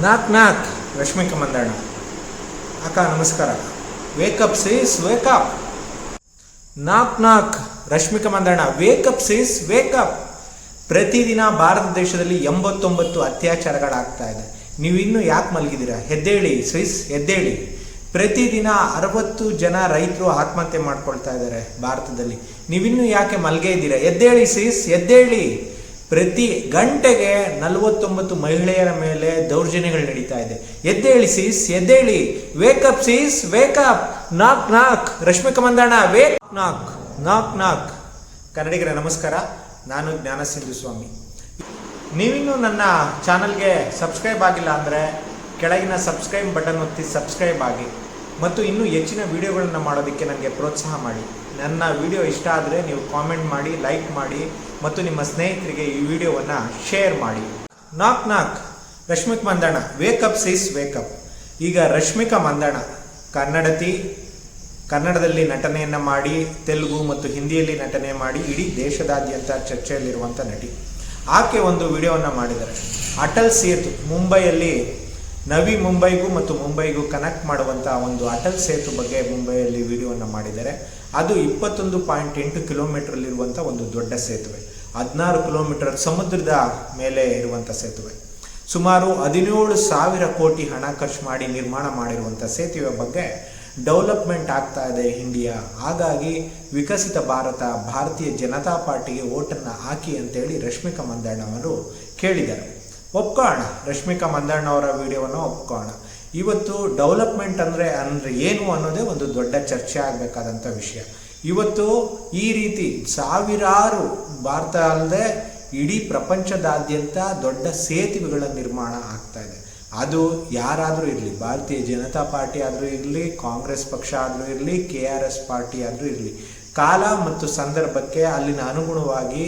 ನಾಕ್ ನಾಕ್ ರಶ್ಮಿಕಾ ಕಮಂದಣ್ಣ ಅಕ್ಕ ನಮಸ್ಕಾರ wake up sis wake up knock knock Rashmika Mandanna wake up sis wake up ಪ್ರತಿದಿನ ಭಾರತ ದೇಶದಲ್ಲಿ ಎಂಬತ್ತೊಂಬತ್ತು ಅತ್ಯಾಚಾರಗಳಾಗ್ತಾ ಇದೆ. ನೀವು ಇನ್ನು ಯಾಕೆ ಮಲಗಿದ್ದೀರಾ? ಹೆದ್ದೇಳಿ ಸ್ವಿಸ್ ಹೆದ್ದೇಳಿ. ಪ್ರತಿದಿನ ಅರವತ್ತು ಜನ ರೈತರು ಆತ್ಮಹತ್ಯೆ ಮಾಡ್ಕೊಳ್ತಾ ಇದ್ದಾರೆ ಭಾರತದಲ್ಲಿ. ನೀವಿನ್ನೂ ಯಾಕೆ ಮಲಗೇ ಇದ್ದೀರಾ? ಎದ್ದೇಳಿ ಸೀಸ್ ಎದ್ದೇಳಿ ಪ್ರತಿ ಗಂಟೆಗೆ ನಲವತ್ತೊಂಬತ್ತು ಮಹಿಳೆಯರ ಮೇಲೆ ದೌರ್ಜನ್ಯಗಳು ನಡೀತಾ ಇದೆ. ಎದ್ದೇಳಿ. ಸೀಸ್ ಎದ್ದೇಳಿ wake up seize wake up knock knock Rashmika ಮಂದಾಣ wake ನಾಕ್ ನಾಕ್ ನಾಕ್ ಕನ್ನಡಿಗರ, ನಮಸ್ಕಾರ. ನಾನು ಜ್ಞಾನ ಸಿಂಧು ಸ್ವಾಮಿ. ನೀವಿನ್ನೂ ನನ್ನ ಚಾನಲ್ಗೆ ಸಬ್ಸ್ಕ್ರೈಬ್ ಆಗಿಲ್ಲ ಅಂದರೆ ಕೆಳಗಿನ ಸಬ್ಸ್ಕ್ರೈಬ್ ಬಟನ್ ಒತ್ತಿ ಸಬ್ಸ್ಕ್ರೈಬ್ ಆಗಿ. ಮತ್ತು ಇನ್ನೂ ಹೆಚ್ಚಿನ ವಿಡಿಯೋಗಳನ್ನು ಮಾಡೋದಕ್ಕೆ ನನಗೆ ಪ್ರೋತ್ಸಾಹ ಮಾಡಿ. ನನ್ನ ವಿಡಿಯೋ ಇಷ್ಟ ಆದರೆ ನೀವು ಕಾಮೆಂಟ್ ಮಾಡಿ, ಲೈಕ್ ಮಾಡಿ ಮತ್ತು ನಿಮ್ಮ ಸ್ನೇಹಿತರಿಗೆ ಈ ವಿಡಿಯೋವನ್ನು ಶೇರ್ ಮಾಡಿ. Knock knock. Rashmika Mandanna. Wake up sis wake up ಈಗ ರಶ್ಮಿಕಾ ಮಂದಣ್ಣ. ಕನ್ನಡತಿ, ಕನ್ನಡದಲ್ಲಿ ನಟನೆಯನ್ನು ಮಾಡಿ, ತೆಲುಗು ಮತ್ತು ಹಿಂದಿಯಲ್ಲಿ ನಟನೆ ಮಾಡಿ, ಇಡೀ ದೇಶದಾದ್ಯಂತ ಚರ್ಚೆಯಲ್ಲಿರುವಂಥ ನಟಿ. ಆಕೆ ಒಂದು ವಿಡಿಯೋವನ್ನು ಮಾಡಿದ್ದಾರೆ ಅಟಲ್ ಸೇತು, ಮುಂಬೈಯಲ್ಲಿ ನವಿ ಮುಂಬೈಗೂ ಮತ್ತು ಮುಂಬೈಗೂ ಕನೆಕ್ಟ್ ಮಾಡುವಂಥ ಒಂದು ಅಟಲ್ ಸೇತು ಬಗ್ಗೆ ಮುಂಬೈಯಲ್ಲಿ ವಿಡಿಯೋವನ್ನು ಮಾಡಿದ್ದಾರೆ. ಅದು ಇಪ್ಪತ್ತೊಂದು ಪಾಯಿಂಟ್ ಎಂಟು ಕಿಲೋಮೀಟ್ರಲ್ಲಿರುವಂಥ ಒಂದು ದೊಡ್ಡ ಸೇತುವೆ. ಹದಿನಾರು ಕಿಲೋಮೀಟರ್ ಸಮುದ್ರದ ಮೇಲೆ ಇರುವಂಥ ಸೇತುವೆ. ಸುಮಾರು ಹದಿನೇಳು ಸಾವಿರ ಕೋಟಿ ಹಣ ಖರ್ಚು ಮಾಡಿ ನಿರ್ಮಾಣ ಮಾಡಿರುವಂಥ ಸೇತುವೆ ಬಗ್ಗೆ ಡೆವಲಪ್ಮೆಂಟ್ ಆಗ್ತಾ ಇದೆ ಇಂಡಿಯಾ. ಹಾಗಾಗಿ ವಿಕಸಿತ ಭಾರತ, ಭಾರತೀಯ ಜನತಾ ಪಾರ್ಟಿಗೆ ಓಟನ್ನು ಹಾಕಿ ಅಂತೇಳಿ ರಶ್ಮಿಕಾ ಮಂದಣ್ಣ ಅವರು ಕೇಳಿದ್ದಾರೆ. ಒಪ್ಕೋಣ. ರಶ್ಮಿಕಾ ಮಂದಣ್ಣ ಅವರ ವಿಡಿಯೋವನ್ನು ಒಪ್ಕೋಣ. ಇವತ್ತು ಡೆವಲಪ್ಮೆಂಟ್ ಅಂದರೆ ಅಂದರೆ ಏನು ಅನ್ನೋದೇ ಒಂದು ದೊಡ್ಡ ಚರ್ಚೆ ಆಗಬೇಕಾದಂಥ ವಿಷಯ. ಇವತ್ತು ಈ ರೀತಿ ಸಾವಿರಾರು ಭಾರತ ಅಲ್ಲದೆ ಇಡೀ ಪ್ರಪಂಚದಾದ್ಯಂತ ದೊಡ್ಡ ಸೇತುವೆಗಳ ನಿರ್ಮಾಣ ಆಗ್ತಾ ಇದೆ. ಅದು ಯಾರಾದರೂ ಇರಲಿ, ಭಾರತೀಯ ಜನತಾ ಪಾರ್ಟಿ ಆದರೂ ಇರಲಿ, ಕಾಂಗ್ರೆಸ್ ಪಕ್ಷ ಆದರೂ ಇರಲಿ, ಕೆ ಆರ್ ಎಸ್ ಪಾರ್ಟಿ ಆದರೂ ಇರಲಿ ಕಾಲ ಮತ್ತು ಸಂದರ್ಭಕ್ಕೆ ಅಲ್ಲಿನ ಅನುಗುಣವಾಗಿ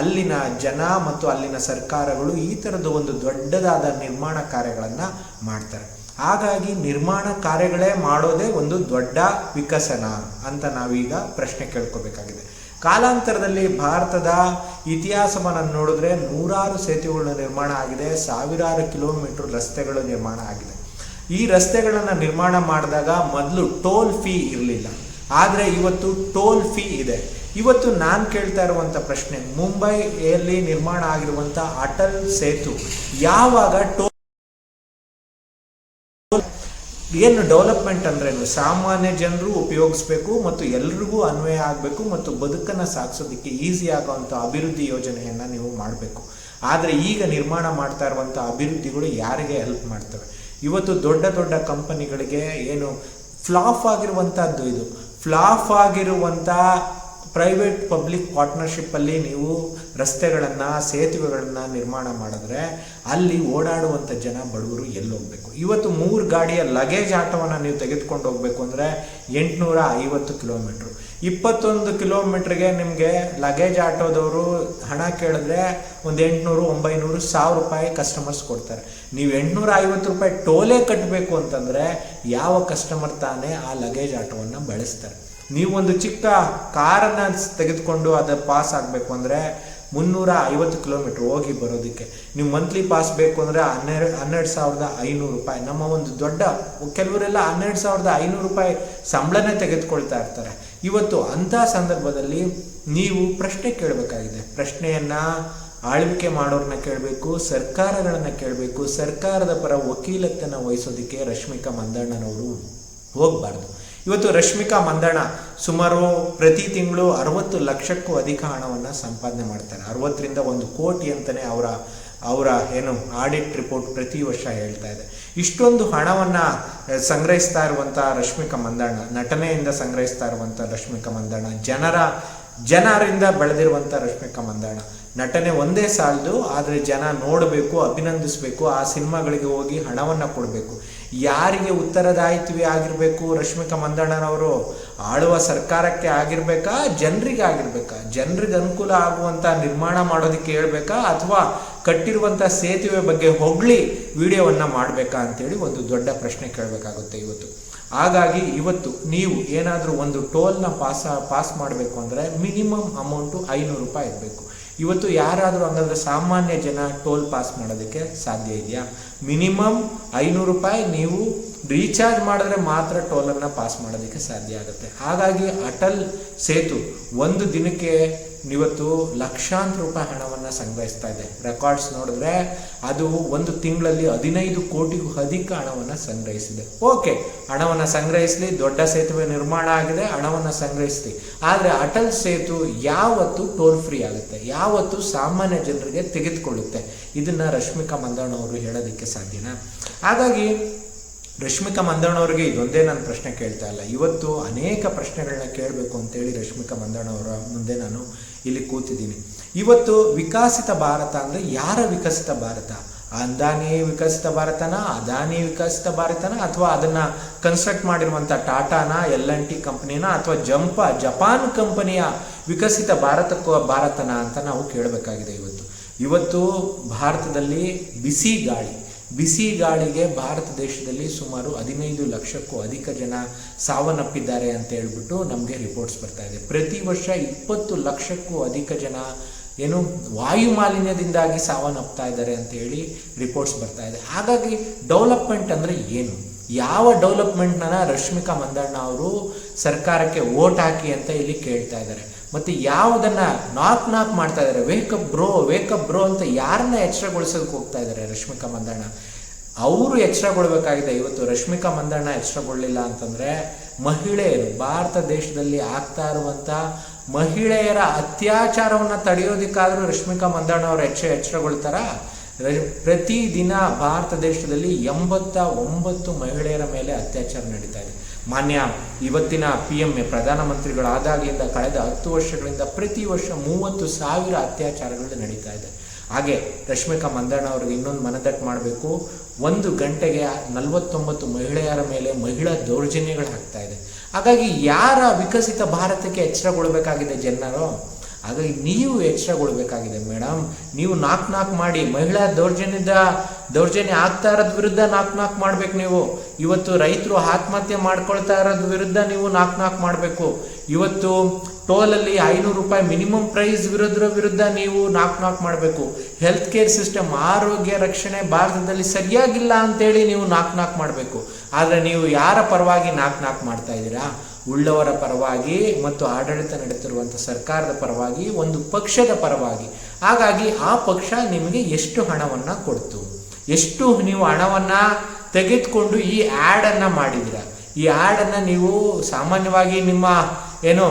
ಅಲ್ಲಿನ ಜನ ಮತ್ತು ಅಲ್ಲಿನ ಸರ್ಕಾರಗಳು ಈ ಥರದ ಒಂದು ದೊಡ್ಡದಾದ ನಿರ್ಮಾಣ ಕಾರ್ಯಗಳನ್ನು ಮಾಡ್ತಾರೆ. ಹಾಗಾಗಿ ನಿರ್ಮಾಣ ಕಾರ್ಯಗಳೇ ಮಾಡೋದೇ ಒಂದು ದೊಡ್ಡ ವಿಕಸನ ಅಂತ ನಾವೀಗ ಪ್ರಶ್ನೆ ಕೇಳ್ಕೋಬೇಕಾಗಿದೆ. ಕಾಲಾಂತರದಲ್ಲಿ ಭಾರತದ ಇತಿಹಾಸವನ್ನು ನೋಡಿದ್ರೆ ನೂರಾರು ಸೇತುವೆಗಳ ನಿರ್ಮಾಣ ಆಗಿದೆ, ಸಾವಿರಾರು ಕಿಲೋಮೀಟರ್ ರಸ್ತೆಗಳು ನಿರ್ಮಾಣ ಆಗಿದೆ. ಈ ರಸ್ತೆಗಳನ್ನು ನಿರ್ಮಾಣ ಮಾಡಿದಾಗ ಮೊದಲು ಟೋಲ್ ಫೀ ಇರಲಿಲ್ಲ. ಆದರೆ ಇವತ್ತು ಟೋಲ್ ಫೀ ಇದೆ. ಇವತ್ತು ನಾನು ಕೇಳ್ತಾ ಇರುವಂಥ ಪ್ರಶ್ನೆ, ಮುಂಬೈಯಲ್ಲಿ ನಿರ್ಮಾಣ ಆಗಿರುವಂಥ ಅಟಲ್ ಸೇತು ಯಾವಾಗ ಟೋಲ್ ಏನು ಡೆವಲಪ್ಮೆಂಟ್ ಅಂದ್ರೆ ಸಾಮಾನ್ಯ ಜನರು ಉಪಯೋಗಿಸ್ಬೇಕು ಮತ್ತು ಎಲ್ರಿಗೂ ಅನ್ವಯ ಆಗಬೇಕು ಮತ್ತು ಬದುಕನ್ನು ಸಾಗಿಸೋದಕ್ಕೆ ಈಸಿ ಆಗುವಂಥ ಅಭಿವೃದ್ಧಿ ಯೋಜನೆಯನ್ನು ನೀವು ಮಾಡಬೇಕು. ಆದರೆ ಈಗ ನಿರ್ಮಾಣ ಮಾಡ್ತಾ ಇರುವಂಥ ಅಭಿವೃದ್ಧಿಗಳು ಯಾರಿಗೆ ಹೆಲ್ಪ್ ಮಾಡ್ತವೆ? ಇವತ್ತು ದೊಡ್ಡ ದೊಡ್ಡ ಕಂಪನಿಗಳಿಗೆ ಏನು ಫ್ಲಾಫ್ ಆಗಿರುವಂಥದ್ದು ಇದು. ಫ್ಲಾಪ್ ಆಗಿರುವಂಥ ಪ್ರೈವೇಟ್ ಪಬ್ಲಿಕ್ ಪಾರ್ಟ್ನರ್ಶಿಪ್ಪಲ್ಲಿ ನೀವು ರಸ್ತೆಗಳನ್ನು, ಸೇತುವೆಗಳನ್ನು ನಿರ್ಮಾಣ ಮಾಡಿದ್ರೆ ಅಲ್ಲಿ ಓಡಾಡುವಂಥ ಜನ ಬಡವರು ಎಲ್ಲಿ ಹೋಗಬೇಕು ಇವತ್ತು ಮೂರು ಗಾಡಿಯ ಲಗೇಜ್ ಆಟೋವನ್ನು ನೀವು ತೆಗೆದುಕೊಂಡು ಹೋಗಬೇಕು ಅಂದರೆ ಎಂಟುನೂರ ಐವತ್ತು ಕಿಲೋಮೀಟ್ರು. ಇಪ್ಪತ್ತೊಂದು ಕಿಲೋಮೀಟ್ರಿಗೆ ನಿಮಗೆ ಲಗೇಜ್ ಆಟೋದವರು ಹಣ ಕೇಳಿದ್ರೆ ಒಂದು ಎಂಟುನೂರು, ಒಂಬೈನೂರು, ಸಾವಿರ ರೂಪಾಯಿ ಕಸ್ಟಮರ್ಸ್ ಕೊಡ್ತಾರೆ. ನೀವು ಎಂಟುನೂರ ಐವತ್ತು ರೂಪಾಯಿ ಟೋಲೇ ಕಟ್ಟಬೇಕು ಅಂತಂದರೆ ಯಾವ ಕಸ್ಟಮರ್ ತಾನೇ ಆ ಲಗೇಜ್ ಆಟೋವನ್ನು ಬಳಸ್ತಾರೆ. ನೀವು ಒಂದು ಚಿಕ್ಕ ಕಾರನ್ನು ತೆಗೆದುಕೊಂಡು ಅದು ಪಾಸ್ ಆಗಬೇಕು ಅಂದರೆ ಮುನ್ನೂರ ಐವತ್ತು ಕಿಲೋಮೀಟ್ರ್ ಹೋಗಿ ಬರೋದಕ್ಕೆ. ನೀವು ಮಂತ್ಲಿ ಪಾಸ್ ಬೇಕು ಅಂದರೆ ಹನ್ನೆರಡು ಹನ್ನೆರಡು ಸಾವಿರದ ಐನೂರು ರೂಪಾಯಿ. ನಮ್ಮ ಒಂದು ದೊಡ್ಡ, ಕೆಲವರೆಲ್ಲ ಹನ್ನೆರಡು ಸಾವಿರದ ಐನೂರು ರೂಪಾಯಿ ಸಂಬಳನೇ ತೆಗೆದುಕೊಳ್ತಾ ಇರ್ತಾರೆ. ಇವತ್ತು ಅಂಥ ಸಂದರ್ಭದಲ್ಲಿ ನೀವು ಪ್ರಶ್ನೆ ಕೇಳಬೇಕಾಗಿದೆ. ಪ್ರಶ್ನೆಯನ್ನು ಆಳ್ವಿಕೆ ಮಾಡೋರನ್ನ ಕೇಳಬೇಕು, ಸರ್ಕಾರಗಳನ್ನು ಕೇಳಬೇಕು. ಸರ್ಕಾರದ ಪರ ವಕೀಲತನ ವಹಿಸೋದಕ್ಕೆ ರಶ್ಮಿಕಾ ಮಂದಣ್ಣನವರು ಹೋಗಬಾರ್ದು. ಇವತ್ತು ರಶ್ಮಿಕಾ ಮಂದಣ್ಣ ಸುಮಾರು ಪ್ರತಿ ತಿಂಗಳು ಅರವತ್ತು ಲಕ್ಷಕ್ಕೂ ಅಧಿಕ ಹಣವನ್ನು ಸಂಪಾದನೆ ಮಾಡ್ತಾರೆ ಅರವತ್ತರಿಂದ ಒಂದು ಕೋಟಿ ಅಂತಲೇ ಅವರ ಅವರ ಏನು ಆಡಿಟ್ ರಿಪೋರ್ಟ್ ಪ್ರತಿ ವರ್ಷ ಹೇಳ್ತಾ ಇದೆ. ಇಷ್ಟೊಂದು ಹಣವನ್ನು ಸಂಗ್ರಹಿಸ್ತಾ ಇರುವಂಥ ರಶ್ಮಿಕಾ ಮಂದಣ್ಣ, ನಟನೆಯಿಂದ ಸಂಗ್ರಹಿಸ್ತಾ ಇರುವಂಥ ರಶ್ಮಿಕಾ ಮಂದಣ್ಣ, ಜನರ ಜನರಿಂದ ಬೆಳೆದಿರುವಂಥ ರಶ್ಮಿಕಾ ಮಂದಣ್ಣ ನಟನೆ ಒಂದೇ ಸಾಲದು, ಆದರೆ ಜನ ನೋಡಬೇಕು, ಅಭಿನಂದಿಸಬೇಕು, ಆ ಸಿನಿಮಾಗಳಿಗೆ ಹೋಗಿ ಹಣವನ್ನು ಕೊಡಬೇಕು. ಯಾರಿಗೆ ಉತ್ತರದಾಯಿತ್ವಿ ಆಗಿರಬೇಕು ರಶ್ಮಿಕಾ ಮಂದಣ್ಣನವರು ಆಳುವ ಸರ್ಕಾರಕ್ಕೆ ಆಗಿರ್ಬೇಕಾ, ಜನರಿಗೆ ಆಗಿರ್ಬೇಕಾ? ಜನರಿಗೆ ಅನುಕೂಲ ಆಗುವಂಥ ನಿರ್ಮಾಣ ಮಾಡೋದಕ್ಕೆ ಹೇಳ್ಬೇಕಾ, ಅಥವಾ ಕಟ್ಟಿರುವಂಥ ಸೇತುವೆ ಬಗ್ಗೆ ಹೊಗಳಿ ವಿಡಿಯೋವನ್ನು ಮಾಡಬೇಕಾ ಅಂತೇಳಿ ಒಂದು ದೊಡ್ಡ ಪ್ರಶ್ನೆ ಕೇಳಬೇಕಾಗುತ್ತೆ ಇವತ್ತು. ಹಾಗಾಗಿ ಇವತ್ತು ನೀವು ಏನಾದರೂ ಒಂದು ಟೋಲ್ನ ಪಾಸ, ಪಾಸ್ ಮಾಡಬೇಕು ಅಂದರೆ ಮಿನಿಮಮ್ ಅಮೌಂಟು ಐನೂರು ರೂಪಾಯಿ ಇರಬೇಕು. ಇವತ್ತು ಯಾರಾದರೂ ಹಂಗಂದ್ರೆ ಸಾಮಾನ್ಯ ಜನ ಟೋಲ್ ಪಾಸ್ ಮಾಡೋದಕ್ಕೆ ಸಾಧ್ಯ ಇದೆಯಾ? ಮಿನಿಮಮ್ ಐನೂರು ರೂಪಾಯಿ ನೀವು ರೀಚಾರ್ಜ್ ಮಾಡಿದ್ರೆ ಮಾತ್ರ ಟೋಲನ್ನು ಪಾಸ್ ಮಾಡೋದಕ್ಕೆ ಸಾಧ್ಯ ಆಗುತ್ತೆ. ಹಾಗಾಗಿ ಅಟಲ್ ಸೇತು ಒಂದು ದಿನಕ್ಕೆ ಇವತ್ತು ಲಕ್ಷಾಂತರ ರೂಪಾಯಿ ಹಣವನ್ನು ಸಂಗ್ರಹಿಸ್ತಾ ಇದೆ. ರೆಕಾರ್ಡ್ಸ್ ನೋಡಿದ್ರೆ ಅದು ಒಂದು ತಿಂಗಳಲ್ಲಿ ಹದಿನೈದು ಕೋಟಿಗೂ ಅಧಿಕ ಹಣವನ್ನು ಸಂಗ್ರಹಿಸಿದೆ. ಓಕೆ ಹಣವನ್ನು ಸಂಗ್ರಹಿಸಲಿ, ದೊಡ್ಡ ಸೇತುವೆ ನಿರ್ಮಾಣ ಆಗಿದೆ, ಹಣವನ್ನು ಸಂಗ್ರಹಿಸಲಿ. ಆದರೆ ಅಟಲ್ ಸೇತು ಯಾವತ್ತು ಟೋಲ್ ಫ್ರೀ ಆಗುತ್ತೆ, ಯಾವತ್ತು ಸಾಮಾನ್ಯ ಜನರಿಗೆ ತೆಗೆದುಕೊಳ್ಳುತ್ತೆ? ಇದನ್ನು ರಶ್ಮಿಕಾ ಮಂದಣ್ಣ ಅವರು ಹೇಳೋದಕ್ಕೆ ಸಾಧ್ಯನಾ? ಹಾಗಾಗಿ ರಶ್ಮಿಕಾ ಮಂದಣ್ಣವ್ರಿಗೆ ಇದೊಂದೇ ನಾನು ಪ್ರಶ್ನೆ ಕೇಳ್ತಾ ಇಲ್ಲ. ಇವತ್ತು ಅನೇಕ ಪ್ರಶ್ನೆಗಳನ್ನ ಕೇಳಬೇಕು ಅಂತೇಳಿ ರಶ್ಮಿಕಾ ಮಂದಣ್ಣವರ ಮುಂದೆ ನಾನು ಇಲ್ಲಿ ಕೂತಿದ್ದೀನಿ. ಇವತ್ತು ವಿಕಸಿತ ಭಾರತ ಅಂದರೆ ಯಾರ ವಿಕಸಿತ ಭಾರತ? ಅಂದಾನಿ ವಿಕಸಿತ ಭಾರತನ, ಅದಾನಿ ವಿಕಸಿತ ಭಾರತನ, ಅಥವಾ ಅದನ್ನು ಕನ್ಸ್ಟ್ರಕ್ಟ್ ಮಾಡಿರುವಂಥ ಟಾಟಾನ ಎಲ್ ಎನ್ ಟಿ ಕಂಪ್ನಿನ ಅಥವಾ ಜಂಪ, ಜಪಾನ್ ಕಂಪನಿಯ ವಿಕಸಿತ ಭಾರತಕ್ಕೂ ಭಾರತನ ಅಂತ ನಾವು ಕೇಳಬೇಕಾಗಿದೆ ಇವತ್ತು. ಇವತ್ತು ಭಾರತದಲ್ಲಿ ಬಿಸಿ ಗಾಳಿ. ಬಿಸಿ ಗಾಳಿಗೆ ಭಾರತ ದೇಶದಲ್ಲಿ ಸುಮಾರು ಹದಿನೈದು ಲಕ್ಷಕ್ಕೂ ಅಧಿಕ ಜನ ಸಾವನ್ನಪ್ಪಿದ್ದಾರೆ ಅಂತ ಹೇಳ್ಬಿಟ್ಟು ನಮಗೆ ರಿಪೋರ್ಟ್ಸ್ ಬರ್ತಾ ಇದೆ. ಪ್ರತಿ ವರ್ಷ ಇಪ್ಪತ್ತು ಲಕ್ಷಕ್ಕೂ ಅಧಿಕ ಜನ ಏನು ವಾಯು ಮಾಲಿನ್ಯದಿಂದಾಗಿ ಸಾವನ್ನಪ್ತಾ ಇದ್ದಾರೆ ಅಂತ ಹೇಳಿ ರಿಪೋರ್ಟ್ಸ್ ಬರ್ತಾ ಇದೆ. ಹಾಗಾಗಿ ಡೆವಲಪ್ಮೆಂಟ್ ಅಂದರೆ ಏನು? ಯಾವ ಡೆವಲಪ್ಮೆಂಟ್ನ ರಶ್ಮಿಕಾ ಮಂದಣ್ಣ ಅವರು ಸರ್ಕಾರಕ್ಕೆ ಓಟ್ ಹಾಕಿ ಅಂತ ಇಲ್ಲಿ ಕೇಳ್ತಾ ಇದ್ದಾರೆ. ಮತ್ತೆ ಯಾವುದನ್ನ ನಾಕ್ ನಾಕ್ ಮಾಡ್ತಾ ಇದ್ದಾರೆ ವೇಕಪ್ ಬ್ರೋ ವೇಕಪ್ ಬ್ರೋ ಅಂತ ಯಾರನ್ನ ಎಚ್ಚರಗೊಳಿಸೋದಕ್ಕೆ ಹೋಗ್ತಾ ಇದ್ದಾರೆ ರಶ್ಮಿಕಾ ಮಂದಣ್ಣ ಅವರು ಎಚ್ಚರಗೊಳ್ಬೇಕಾಗಿದೆ. ಇವತ್ತು ರಶ್ಮಿಕಾ ಮಂದಣ್ಣ ಎಚ್ಚರಗೊಳ್ಳಿಲ್ಲ ಅಂತಂದ್ರೆ ಮಹಿಳೆಯರು ಭಾರತ ದೇಶದಲ್ಲಿ ಆಗ್ತಾ ಇರುವಂತ ಮಹಿಳೆಯರ ಅತ್ಯಾಚಾರವನ್ನು ತಡೆಯೋದಕ್ಕಾದರೂ ರಶ್ಮಿಕಾ ಮಂದಣ್ಣ ಅವರು ಎಚ್ಚ ಎಚ್ಚರಗೊಳ್ತಾರ? ಪ್ರತಿ ದಿನ ಭಾರತ ದೇಶದಲ್ಲಿ ಎಂಬತ್ತ ಒಂಬತ್ತು ಮಹಿಳೆಯರ ಮೇಲೆ ಅತ್ಯಾಚಾರ ನಡೀತಾ ಇದೆ. ಮಾನ್ಯ ಇವತ್ತಿನ ಪಿ ಎಂ ಎ ಪ್ರಧಾನಮಂತ್ರಿಗಳಾದಾಗಿಂದ ಕಳೆದ ಹತ್ತು ವರ್ಷಗಳಿಂದ ಪ್ರತಿ ವರ್ಷ ಮೂವತ್ತು ಸಾವಿರ ಅತ್ಯಾಚಾರಗಳು ನಡೀತಾ ಇದೆ. ಹಾಗೆ ರಶ್ಮಿಕಾ ಮಂದಣ್ಣ ಅವ್ರಿಗೆ ಇನ್ನೊಂದು ಮನದಟ್ಟು ಮಾಡಬೇಕು. ಒಂದು ಗಂಟೆಗೆ ನಲವತ್ತೊಂಬತ್ತು ಮಹಿಳೆಯರ ಮೇಲೆ ಮಹಿಳಾ ದೌರ್ಜನ್ಯಗಳಾಗ್ತಾ ಇದೆ. ಹಾಗಾಗಿ ಯಾರ ವಿಕಸಿತ ಭಾರತಕ್ಕೆ ಎಚ್ಚರಗೊಳ್ಬೇಕಾಗಿದೆ ಜನರು ಹಾಗಾಗಿ ನೀವು ಎಚ್ಚರಗೊಳ್ಬೇಕಾಗಿದೆ ಮೇಡಮ್ ನೀವು ನಾಕ್ ನಾಕ್ ಮಾಡಿ, ಮಹಿಳಾ ದೌರ್ಜನ್ಯದ, ದೌರ್ಜನ್ಯ ಆಗ್ತಾ ಇರೋದ್ ವಿರುದ್ಧ ನಾಲ್ಕು ನಾಲ್ಕು ಮಾಡ್ಬೇಕು ನೀವು. ಇವತ್ತು ರೈತರು ಆತ್ಮಹತ್ಯೆ ಮಾಡ್ಕೊಳ್ತಾ ಇರೋದ್ ವಿರುದ್ಧ ನೀವು ನಾಕ್ ನಾಕ್ ಮಾಡಬೇಕು. ಇವತ್ತು ಟೋಲಲ್ಲಿ ಐನೂರು ರೂಪಾಯಿ ಮಿನಿಮಮ್ ಪ್ರೈಸ್ ವಿರುದ್ಧ ವಿರುದ್ಧ ನೀವು ನಾಕ್ ನಾಕ್ ಮಾಡಬೇಕು. ಹೆಲ್ತ್ ಕೇರ್ ಸಿಸ್ಟಮ್ ಆರೋಗ್ಯ ರಕ್ಷಣೆ ಭಾರತದಲ್ಲಿ ಸರಿಯಾಗಿಲ್ಲ ಅಂತೇಳಿ ನೀವು ನಾಕ್ ನಾಕ್ ಮಾಡಬೇಕು. ಆದರೆ ನೀವು ಯಾರ ಪರವಾಗಿ ನಾಕ್ ನಾಕ್ ಮಾಡ್ತಾ ಇದ್ದೀರಾ? ಉಳ್ಳವರ ಪರವಾಗಿ ಮತ್ತು ಆಡಳಿತ ನಡೆತಿರುವಂಥ ಸರ್ಕಾರದ ಪರವಾಗಿ, ಒಂದು ಪಕ್ಷದ ಪರವಾಗಿ. ಹಾಗಾಗಿ ಆ ಪಕ್ಷ ನಿಮಗೆ ಎಷ್ಟು ಹಣವನ್ನು ಕೊಡ್ತು? ಎಷ್ಟು ನೀವು ಹಣವನ್ನು ತೆಗೆದುಕೊಂಡು ಈ ಆ್ಯಡನ್ನು ಮಾಡಿದ್ದೀರಾ? ಈ ಆ್ಯಡನ್ನು ನೀವು ಸಾಮಾನ್ಯವಾಗಿ ನಿಮ್ಮ, ಏನು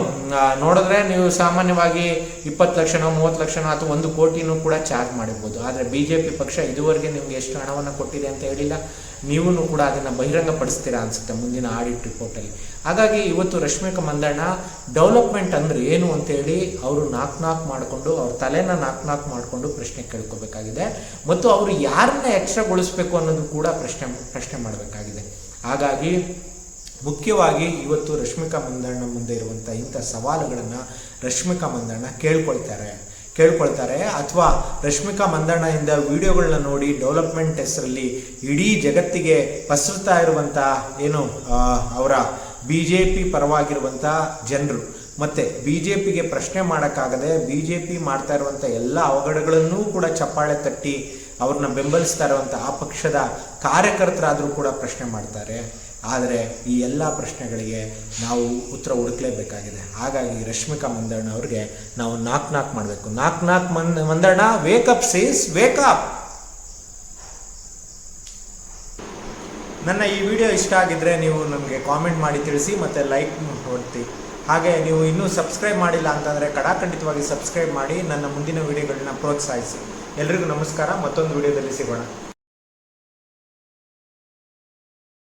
ನೋಡಿದ್ರೆ ನೀವು ಸಾಮಾನ್ಯವಾಗಿ ಇಪ್ಪತ್ತು ಲಕ್ಷನೋ, ಮೂವತ್ತು ಲಕ್ಷನೋ ಅಥವಾ ಒಂದು ಕೋಟಿನೂ ಕೂಡ ಚಾರ್ಜ್ ಮಾಡಿರ್ಬೋದು. ಆದರೆ ಬಿ ಜೆ ಪಿ ಪಕ್ಷ ಇದುವರೆಗೆ ನಿಮ್ಗೆ ಎಷ್ಟು ಹಣವನ್ನು ಕೊಟ್ಟಿದೆ ಅಂತ ಹೇಳಿಲ್ಲ. ನೀವೂ ಕೂಡ ಅದನ್ನು ಬಹಿರಂಗಪಡಿಸ್ತೀರಾ ಅನ್ಸುತ್ತೆ ಮುಂದಿನ ಆಡಿಟ್ ರಿಪೋರ್ಟಲ್ಲಿ. ಹಾಗಾಗಿ ಇವತ್ತು ರಶ್ಮಿಕಾ ಮಂದಣ್ಣ ಡೆವಲಪ್ಮೆಂಟ್ ಅಂದರೆ ಏನು ಅಂತೇಳಿ ಅವರು ನಾಕ್ ನಾಕ್ ಮಾಡಿಕೊಂಡು, ಅವ್ರ ತಲೆನ ನಾಕ್ ನಾಕ್ ಮಾಡಿಕೊಂಡು ಪ್ರಶ್ನೆ ಕೇಳ್ಕೋಬೇಕಾಗಿದೆ. ಮತ್ತು ಅವರು ಯಾರನ್ನ ಎಕ್ಸ್ಟ್ರಾಗೊಳಿಸ್ಬೇಕು ಅನ್ನೋದು ಕೂಡ ಪ್ರಶ್ನೆ ಪ್ರಶ್ನೆ ಮಾಡಬೇಕಾಗಿದೆ. ಹಾಗಾಗಿ ಮುಖ್ಯವಾಗಿ ಇವತ್ತು ರಶ್ಮಿಕಾ ಮಂದಣ್ಣ ಮುಂದೆ ಇರುವಂಥ ಇಂಥ ಸವಾಲುಗಳನ್ನು ರಶ್ಮಿಕಾ ಮಂದಣ್ಣ ಕೇಳ್ಕೊಳ್ತಾರೆ. ಕೇಳ್ಕೊಳ್ತಾರೆ. ಅಥವಾ ರಶ್ಮಿಕಾ ಮಂದಣ್ಣಯಿಂದ ವಿಡಿಯೋಗಳನ್ನ ನೋಡಿ ಡೆವಲಪ್ಮೆಂಟ್ ಹೆಸರಲ್ಲಿ ಇಡೀ ಜಗತ್ತಿಗೆ ಪಸರ್ತಾ ಇರುವಂಥ ಏನು ಅವರ ಬಿ ಜೆ ಪಿ ಪರವಾಗಿರುವಂಥ ಜನರು. ಮತ್ತೆ ಬಿ ಜೆ ಪಿಗೆ ಪ್ರಶ್ನೆ ಮಾಡೋಕ್ಕಾಗದೆ ಬಿ ಜೆ ಪಿ ಮಾಡ್ತಾ ಇರುವಂಥ ಎಲ್ಲ ಅವಘಡಗಳನ್ನೂ ಕೂಡ ಚಪ್ಪಾಳೆ ತಟ್ಟಿ ಅವ್ರನ್ನ ಬೆಂಬಲಿಸ್ತಾ ಇರುವಂಥ ಆ ಪಕ್ಷದ ಕಾರ್ಯಕರ್ತರಾದರೂ ಕೂಡ ಪ್ರಶ್ನೆ ಮಾಡ್ತಾರೆ. ಆದರೆ ಈ ಎಲ್ಲ ಪ್ರಶ್ನೆಗಳಿಗೆ ನಾವು ಉತ್ತರ ಹುಡುಕಲೇಬೇಕಾಗಿದೆ. ಹಾಗಾಗಿ ರಶ್ಮಿಕಾ ಮಂದಣ್ಣ ಅವ್ರಿಗೆ ನಾವು ನಾಕ್ ನಾಕ್ ಮಾಡಬೇಕು. ನಾಕ್ ನಾಕ್ ಮಂದ್ ಮಂದಣ್ಣ ವೇಕಪ್ ಸೀಸ್ ವೇಕಪ್ ನನ್ನ ಈ ವಿಡಿಯೋ ಇಷ್ಟ ಆಗಿದ್ರೆ ನೀವು ನಮಗೆ ಕಾಮೆಂಟ್ ಮಾಡಿ ತಿಳಿಸಿ ಮತ್ತು ಲೈಕ್ ಕೊಡ್ತಿ ಹಾಗೆ ನೀವು ಇನ್ನೂ ಸಬ್ಸ್ಕ್ರೈಬ್ ಮಾಡಿಲ್ಲ ಅಂತಂದರೆ ಕಡಾಖಂಡಿತವಾಗಿ ಸಬ್ಸ್ಕ್ರೈಬ್ ಮಾಡಿ. ನನ್ನ ಮುಂದಿನ ವಿಡಿಯೋಗಳನ್ನ ಪ್ರೋತ್ಸಾಹಿಸಿ. ಎಲ್ರಿಗೂ ನಮಸ್ಕಾರ. ಮತ್ತೊಂದು ವಿಡಿಯೋದಲ್ಲಿ ಸಿಗೋಣ.